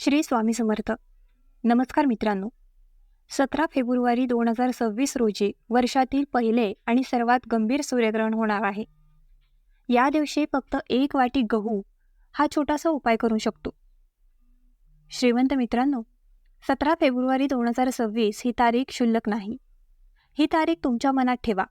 श्री स्वामी समर्थ. नमस्कार मित्रांनो. सतरा फेब्रुवारी दोन हजार सव्वीस रोजी वर्षातील पहिले आणि सर्वात गंभीर सूर्यग्रहण होणार आहे. या दिवशी फक्त एक वाटी गहू हा छोटासा उपाय करू शकतो. श्रीमंत मित्रांनो सतरा फेब्रुवारी दोन हजार सव्वीस ही तारीख क्षुल्लक नाही. ही तारीख तुमच्या मनात ठेवा.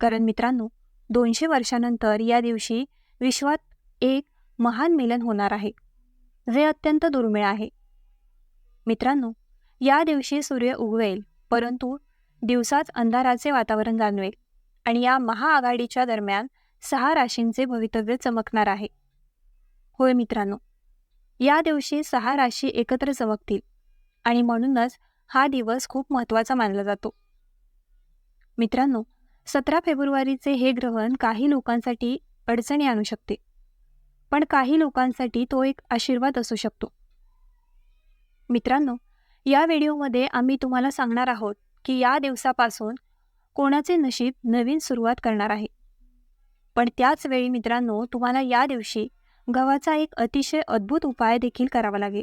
कारण मित्रांनो दोनशे वर्षानंतर या दिवशी विश्वात एक महान मिलन होणार आहे. जे अत्यंत दुर्मिळ आहे. मित्रांनो या दिवशी सूर्य उगवेल परंतु दिवसाच अंधाराचे वातावरण जाणवेल आणि या महाआघाडीच्या दरम्यान सहा राशींचे भवितव्य चमकणार आहे. होय मित्रांनो या दिवशी सहा राशी एकत्र चमकतील आणि म्हणूनच हा दिवस खूप महत्त्वाचा मानला जातो. मित्रांनो सतरा फेब्रुवारीचे हे ग्रहण काही लोकांसाठी अडचणी आणू शकते. पण काही लोकांसाठी तो एक आशीर्वाद असू शकतो. मित्रांनो या व्हिडिओमध्ये आम्ही तुम्हाला सांगणार आहोत की या दिवसापासून कोणाचे नशीब नवीन सुरुवात करणार आहे. पण त्याच वेळी मित्रांनो तुम्हाला या दिवशी गव्हाचा एक अतिशय अद्भुत उपाय देखील करावा लागेल.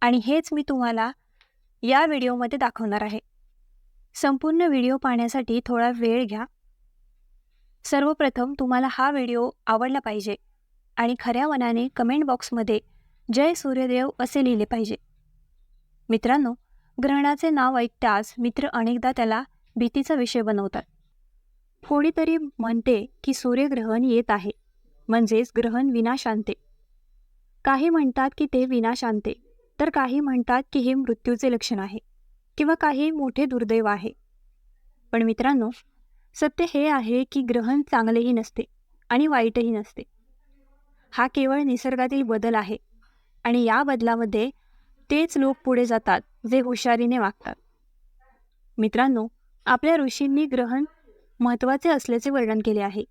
आणि हेच मी तुम्हाला या व्हिडिओमध्ये दाखवणार आहे. संपूर्ण व्हिडिओ पाहण्यासाठी थोडा वेळ घ्या. सर्वप्रथम तुम्हाला हा व्हिडिओ आवडला पाहिजे. आणि खऱ्या मनाने कमेंट बॉक्समध्ये जय सूर्यदेव असे लिहिले पाहिजे. मित्रांनो ग्रहणाचे नाव ऐकताच मित्र अनेकदा त्याला भीतीचा विषय बनवतात. कोणीतरी म्हणते की सूर्यग्रहण येत आहे म्हणजेच ग्रहण विनाश आणते काही म्हणतात की ते विनाश आणते तर काही म्हणतात की हे मृत्यूचे लक्षण आहे किंवा काही मोठे दुर्दैव आहे. पण मित्रांनो सत्य हे आहे की ग्रहण चांगलेही नसते आणि वाईटही नसते. हा केवळ निसर्गातील बदल आहे. आणि या बदलामध्ये तेच लोक पुढे जातात जे हुशारीने वागतात. मित्रांनो आपल्या ऋषींनी ग्रहण महत्त्वाचे असल्याचे वर्णन केले आहे.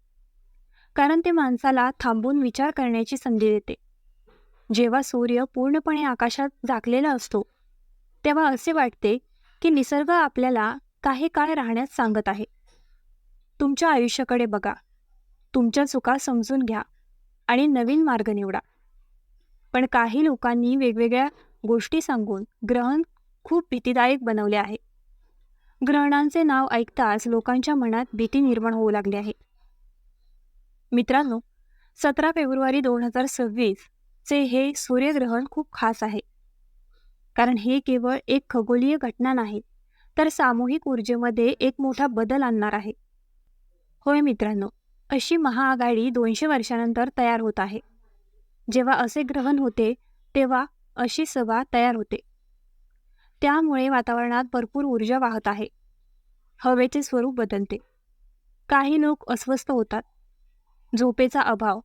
कारण ते माणसाला थांबून विचार करण्याची संधी देते. जेव्हा सूर्य पूर्णपणे आकाशात झाकलेला असतो तेव्हा असे वाटते की निसर्ग आपल्याला काही काळ राहण्यास सांगत आहे. तुमच्या आयुष्याकडे बघा. तुमच्या चुका समजून घ्या. आणि नवीन मार्ग निवडा. पण काही लोकांनी वेगवेगळ्या गोष्टी सांगून ग्रहण खूप भीतीदायक बनवले आहे. ग्रहणांचे नाव ऐकताच लोकांच्या मनात भीती निर्माण होऊ लागली आहे. मित्रांनो सतरा फेब्रुवारी दोन हजार सव्वीस चे हे सूर्यग्रहण खूप खास आहे. कारण हे केवळ एक खगोलीय घटना नाही तर सामूहिक ऊर्जेमध्ये एक मोठा बदल आणणार आहे. होय मित्रांनो अशी महाआघाडी दोनशे वर्षानंतर तयार होत आहे. जेव्हा असे ग्रहण होते तेव्हा अशी सभा तयार होते. त्यामुळे वातावरणात भरपूर ऊर्जा वाहत आहे. हवेचे स्वरूप बदलते. काही लोक अस्वस्थ होतात. झोपेचा अभाव.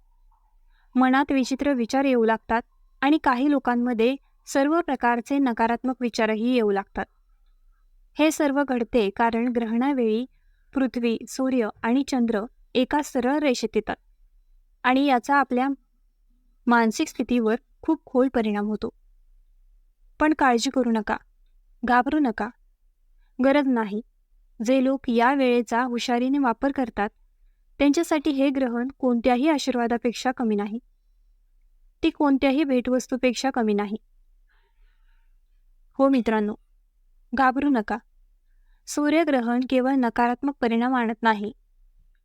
मनात विचित्र विचार येऊ लागतात आणि काही लोकांमध्ये सर्व प्रकारचे नकारात्मक विचारही येऊ लागतात. हे सर्व घडते कारण ग्रहणावेळी पृथ्वी सूर्य आणि चंद्र एका सरळ रेषेत येतात. आणि याचा आपल्या मानसिक स्थितीवर खूप खोल परिणाम होतो. पण काळजी करू नका. घाबरू नका. गरज नाही. जे लोक या वेळेचा हुशारीने वापर करतात त्यांच्यासाठी हे ग्रहण कोणत्याही आशीर्वादापेक्षा कमी नाही. ती कोणत्याही भेटवस्तूपेक्षा कमी नाही. हो मित्रांनो घाबरू नका. सूर्यग्रहण केवळ नकारात्मक परिणाम आणत नाही.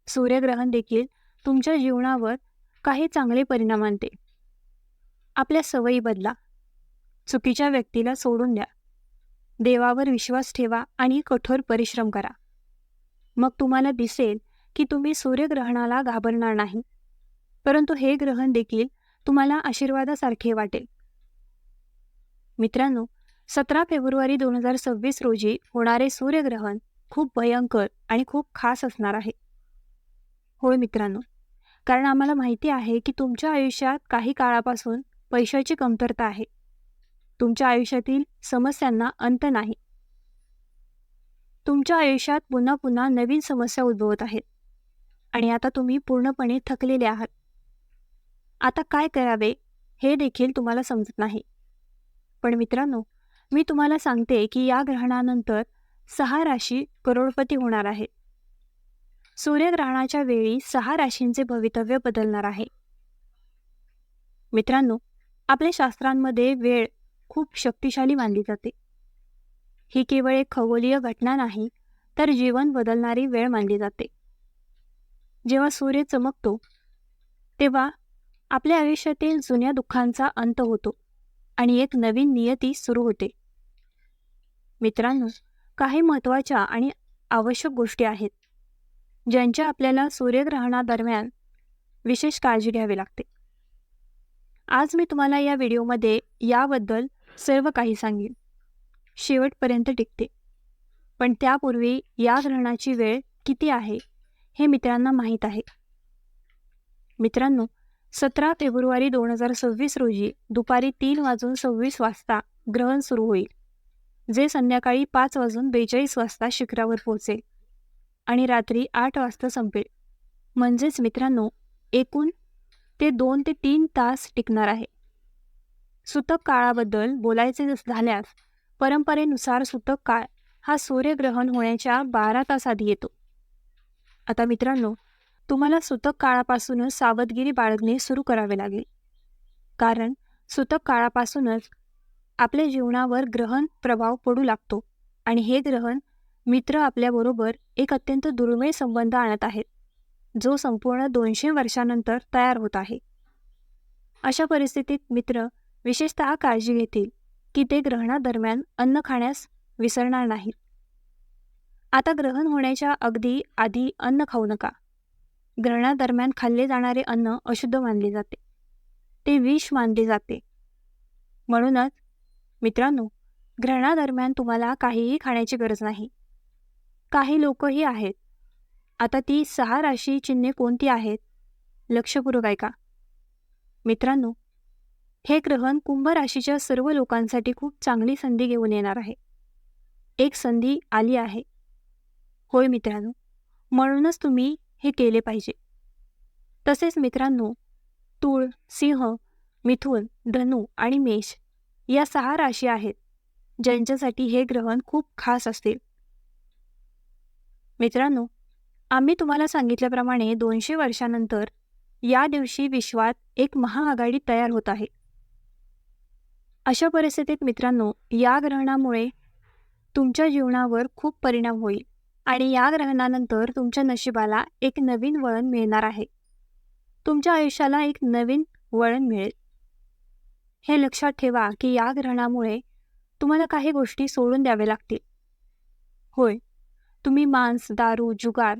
सूर्यग्रहण देखील तुमच्या जीवनावर काही चांगले परिणाम आणते. आपल्या सवयी बदला. चुकीच्या व्यक्तीला सोडून द्या. देवावर विश्वास ठेवा आणि कठोर परिश्रम करा. मग तुम्हाला दिसेल की तुम्ही सूर्यग्रहणाला घाबरणार नाही. परंतु हे ग्रहण देखील तुम्हाला आशीर्वादासारखे वाटेल. मित्रांनो सतरा फेब्रुवारी दोन हजार सव्वीस रोजी होणारे सूर्यग्रहण खूप भयंकर आणि खूप खास असणार आहे. होय मित्रांनो. कारण आम्हाला माहिती आहे की तुमच्या आयुष्यात काही काळापासून पैशाची कमतरता आहे. तुमच्या आयुष्यातील समस्यांना अंत नाही. तुमच्या आयुष्यात पुन्हा पुन्हा नवीन समस्या उद्भवत आहेत. आणि आता तुम्ही पूर्णपणे थकलेले आहात. आता काय करावे हे देखील तुम्हाला समजत नाही. पण मित्रांनो मी तुम्हाला सांगते की या ग्रहणानंतर सहा राशी करोडपती होणार आहेत सूर्यग्रहणाच्या वेळी सहा राशींचे भवितव्य बदलणार आहे. मित्रांनो आपल्या शास्त्रांमध्ये वेळ खूप शक्तिशाली मानली जाते. ही केवळ एक खगोलीय घटना नाही तर जीवन बदलणारी वेळ मानली जाते. जेव्हा सूर्य चमकतो तेव्हा आपल्या आयुष्यातील जुन्या दुःखांचा अंत होतो आणि एक नवीन नियती सुरू होते. मित्रांनो काही महत्त्वाच्या आणि आवश्यक गोष्टी आहेत. ज्यांच्या आपल्याला सूर्यग्रहणादरम्यान विशेष काळजी घ्यावी लागते. आज मी तुम्हाला या व्हिडिओमध्ये याबद्दल सर्व काही सांगेन. शेवटपर्यंत टिकते. पण त्यापूर्वी या ग्रहणाची वेळ किती आहे हे मित्रांना माहीत आहे. मित्रांनो सतरा फेब्रुवारी दोन हजार सव्वीस रोजी दुपारी तीन वाजून सव्वीस वाजता ग्रहण सुरू होईल जे संध्याकाळी पाच वाजून बेचाळीस वाजता शिखरावर पोहोचेल. आणि रात्री आठ वाजता संपेल. म्हणजेच मित्रांनो एकूण ते दोन ते तीन तास टिकणार आहे. सुतक काळाबद्दल बोलायचे झाल्यास परंपरेनुसार सुतक काळ हा सूर्यग्रहण होण्याच्या बारा तास आधी येतो. आता मित्रांनो तुम्हाला सुतक काळापासूनच सावधगिरी बाळगणे सुरू करावे लागेल. कारण सुतक काळापासूनच आपल्या जीवनावर ग्रहण प्रभाव पडू लागतो. आणि हे ग्रहण मित्र आपल्याबरोबर एक अत्यंत दुर्मिळ संबंध आणत आहेत जो संपूर्ण दोनशे वर्षानंतर तयार होत आहे. अशा परिस्थितीत मित्र विशेषतः काळजी घेतील की ते ग्रहणादरम्यान अन्न खाण्यास विसरणार नाहीत. आता ग्रहण होण्याच्या अगदी आधी अन्न खाऊ नका. ग्रहणादरम्यान खाल्ले जाणारे अन्न अशुद्ध मानले जाते. ते विष मानले जाते. म्हणूनच मित्रांनो ग्रहणादरम्यान तुम्हाला काहीही खाण्याची गरज नाही. काही लोकही आहेत. आता ती सहा राशी चिन्हे कोणती आहेत? लक्षपूर्वक ऐका. मित्रांनो हे ग्रहण कुंभ राशीच्या सर्व लोकांसाठी खूप चांगली संधी घेऊन येणार आहे. एक संधी आली आहे. होय मित्रांनो म्हणूनच तुम्ही हे केले पाहिजे. तसेच मित्रांनो तूळ सिंह मिथुन धनु आणि मेष या सहा राशी आहेत ज्यांच्यासाठी हे ग्रहण खूप खास असतील. मित्रांनो आम्ही तुम्हाला सांगितल्याप्रमाणे दोनशे वर्षानंतर या दिवशी विश्वात एक महाआघाडी तयार होत आहे. अशा परिस्थितीत मित्रांनो या ग्रहणामुळे तुमच्या जीवनावर खूप परिणाम होईल आणि या ग्रहणानंतर तुमच्या नशिबाला एक नवीन वळण मिळणार आहे. तुमच्या आयुष्याला एक नवीन वळण मिळेल. हे लक्षात ठेवा की या ग्रहणामुळे तुम्हाला काही गोष्टी सोडून द्यावे लागतील. होय तुम्ही मांस दारू जुगार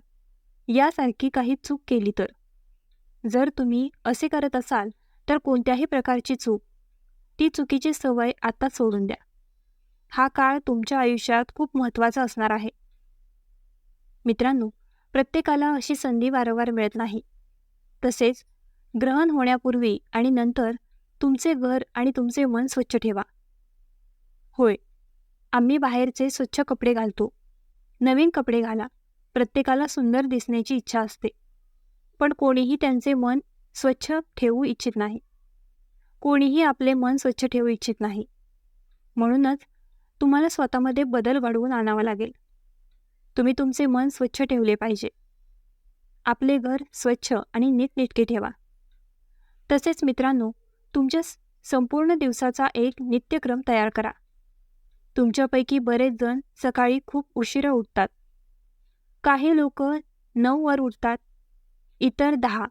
यासारखी काही चूक केली तर? जर तुम्ही असे करत असाल तर कोणत्याही प्रकारची चूक. ती चुकीची सवय आता सोडून द्या. हा काळ तुमच्या आयुष्यात खूप महत्त्वाचा असणार आहे. मित्रांनो प्रत्येकाला अशी संधी वारंवार मिळत नाही. तसेच ग्रहण होण्यापूर्वी आणि नंतर तुमचे घर आणि तुमचे मन स्वच्छ ठेवा. होय आम्ही बाहेरचे स्वच्छ कपडे घालतो. नवीन कपडे घाला. प्रत्येकाला सुंदर दिसण्याची इच्छा असते. पण कोणीही त्यांचे मन स्वच्छ ठेवू इच्छित नाही. कोणीही आपले मन स्वच्छ ठेवू इच्छित नाही. म्हणूनच तुम्हाला स्वतःमध्ये बदल घडवून आणावा लागेल. तुम्ही तुमचे मन स्वच्छ ठेवले पाहिजे. आपले घर स्वच्छ आणि नीटनेटके ठेवा. तसेच मित्रांनो तुमच्या संपूर्ण दिवसाचा एक नित्यक्रम तयार करा. तुमच्यापैकी बरेच जण सकाळी खूप उशिरा उठतात. काही लोक नऊ वर उठतात इतर दहा.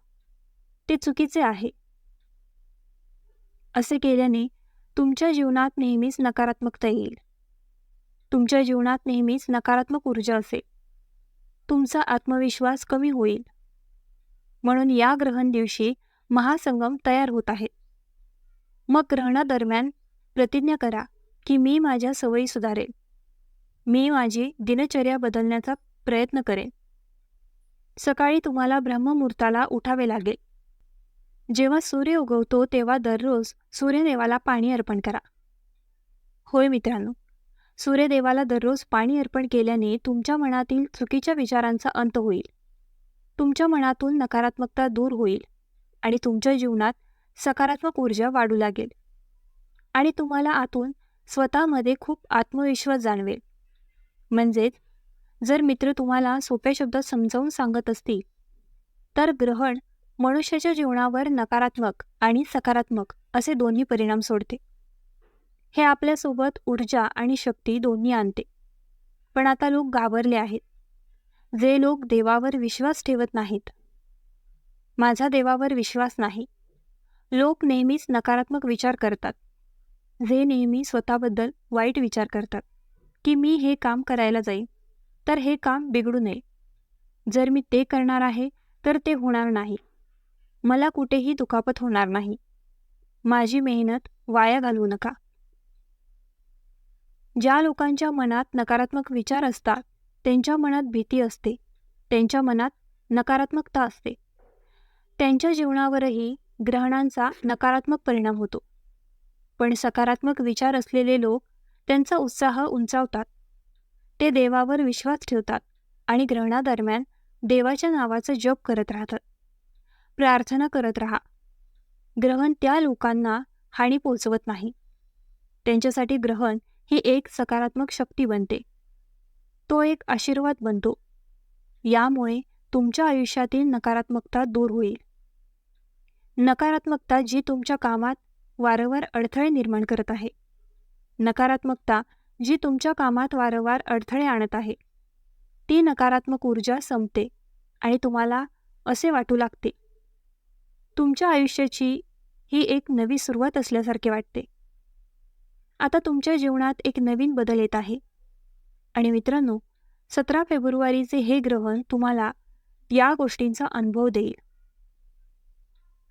ते चुकीचे आहे. असे केल्याने तुमच्या जीवनात नेहमीच नकारात्मकता येईल. तुमच्या जीवनात नेहमीच नकारात्मक ऊर्जा असेल. तुमचा आत्मविश्वास कमी होईल. म्हणून या ग्रहण दिवशी महासंगम तयार होत आहे. मग ग्रहणादरम्यान प्रतिज्ञा करा. की मी माझ्या सवयी सुधारेल मी माझी दिनचर्या बदलण्याचा प्रयत्न करेन. सकाळी तुम्हाला ब्रह्ममुहूर्ताला उठावे लागेल. जेव्हा सूर्य उगवतो तेव्हा दररोज सूर्यदेवाला पाणी अर्पण करा. होय मित्रांनो सूर्यदेवाला दररोज पाणी अर्पण केल्याने तुमच्या मनातील चुकीच्या विचारांचा अंत होईल. तुमच्या मनातून नकारात्मकता दूर होईल आणि तुमच्या जीवनात सकारात्मक ऊर्जा वाढू लागेल. आणि तुम्हाला आतून स्वतःमध्ये खूप आत्मविश्वास जाणवेल. म्हणजेच जर मित्र तुम्हाला सोप्या शब्दात समजावून सांगत असतील तर ग्रहण मनुष्याच्या जीवनावर नकारात्मक आणि सकारात्मक असे दोन्ही परिणाम सोडते. हे आपल्यासोबत ऊर्जा आणि शक्ती दोन्ही आणते. पण आता लोक घाबरले आहेत. जे लोक देवावर विश्वास ठेवत नाहीत माझा देवावर विश्वास नाही. लोक नेहमीच नकारात्मक विचार करतात. जे नेहमी स्वतःबद्दल वाईट विचार करतात की मी हे काम करायला जाईन तर हे काम बिघडू नये. जर मी ते करणार आहे तर ते होणार नाही. मला कुठेही दुखापत होणार नाही. माझी मेहनत वाया घालवू नका. ज्या लोकांच्या मनात नकारात्मक विचार असतात त्यांच्या मनात भीती असते त्यांच्या मनात नकारात्मकता असते. त्यांच्या जीवनावरही ग्रहणांचा नकारात्मक परिणाम होतो. पण सकारात्मक विचार असलेले लोक त्यांचा उत्साह उंचावतात. ते देवावर विश्वास ठेवतात आणि ग्रहणादरम्यान देवाच्या नावाचं जप करत राहतात. प्रार्थना करत राहा. ग्रहण त्या लोकांना हानी पोचवत नाही. त्यांच्यासाठी ग्रहण ही एक सकारात्मक शक्ती बनते. तो एक आशीर्वाद बनतो. यामुळे तुमच्या आयुष्यातील नकारात्मकता दूर होईल. नकारात्मकता जी तुमच्या कामात वारंवार अडथळे निर्माण करत आहे. नकारात्मकता जी तुमच्या कामात वारंवार अडथळे आणत आहे ती नकारात्मक ऊर्जा संपते आणि तुम्हाला असे वाटू लागते. तुमच्या आयुष्याची ही एक नवी सुरुवात असल्यासारखे वाटते. आता तुमच्या जीवनात एक नवीन बदल येत आहे. आणि मित्रांनो सतरा फेब्रुवारीचे हे ग्रहण तुम्हाला या गोष्टींचा अनुभव देईल.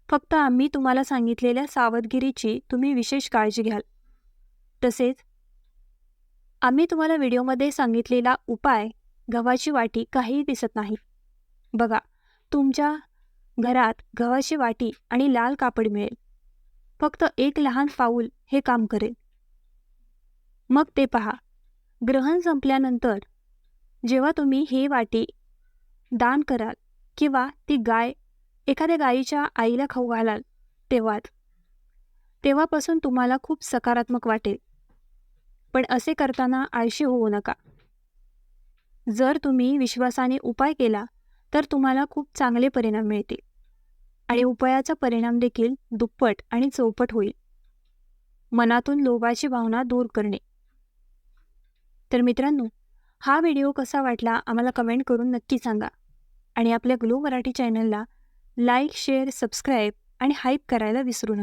फक्त आम्ही तुम्हाला सांगितलेल्या सावधगिरीची तुम्ही विशेष काळजी घ्याल. तसेच आम्ही तुम्हाला व्हिडिओमध्ये सांगितलेला उपाय गव्हाची वाटी काहीही दिसत नाही. बघा तुमच्या घरात गव्हाची वाटी आणि लाल कापड मिळेल. फक्त एक लहान पाऊल हे काम करेल. मग ते पहा. ग्रहण संपल्यानंतर जेव्हा तुम्ही हे वाटी दान कराल किंवा ती गाय एखाद्या गायीच्या आईला खाऊ घालाल तेव्हाच तेव्हापासून तुम्हाला खूप सकारात्मक वाटेल. पण असे करताना आळशी होऊ नका. जर तुम्ही विश्वासाने उपाय केला तर तुम्हाला खूप चांगले परिणाम मिळतील. आणि उपायाचा परिणाम देखील दुप्पट आणि चौपट होईल. मनातून लोभाची भावना दूर करणे. तर मित्रांनो हा व्हिडिओ कसा वाटला आम्हाला कमेंट करून नक्की सांगा. आणि आपल्या ग्लो मराठी चॅनलला लाईक शेअर सबस्क्राईब आणि हाईप करायला विसरू नका.